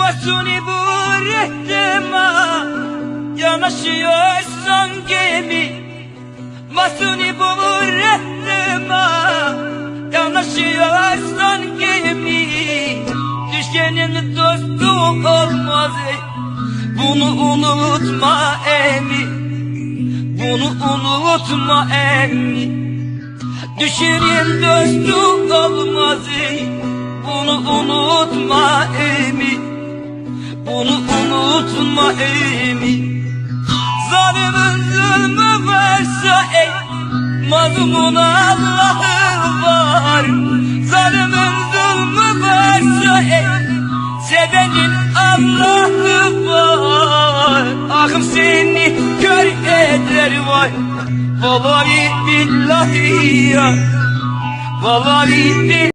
Masuni bu rehtima Yanaşıyorsan gemi Masuni bu rehtima Yanaşıyorsan gemi Düşenin dostu olmaz Bunu unutma emi Bunu unutma emi Düşenin dostu olmaz Bunu unutma emi. Bunu unutma emi. Zalimin zulmü varsa ey. Mazlumun Allah'ı var. Zalimin zulmü varsa ey. Sevenin Allah'ı var Seni kör eder vay. Vallahi billahi ya. Vallahi billahi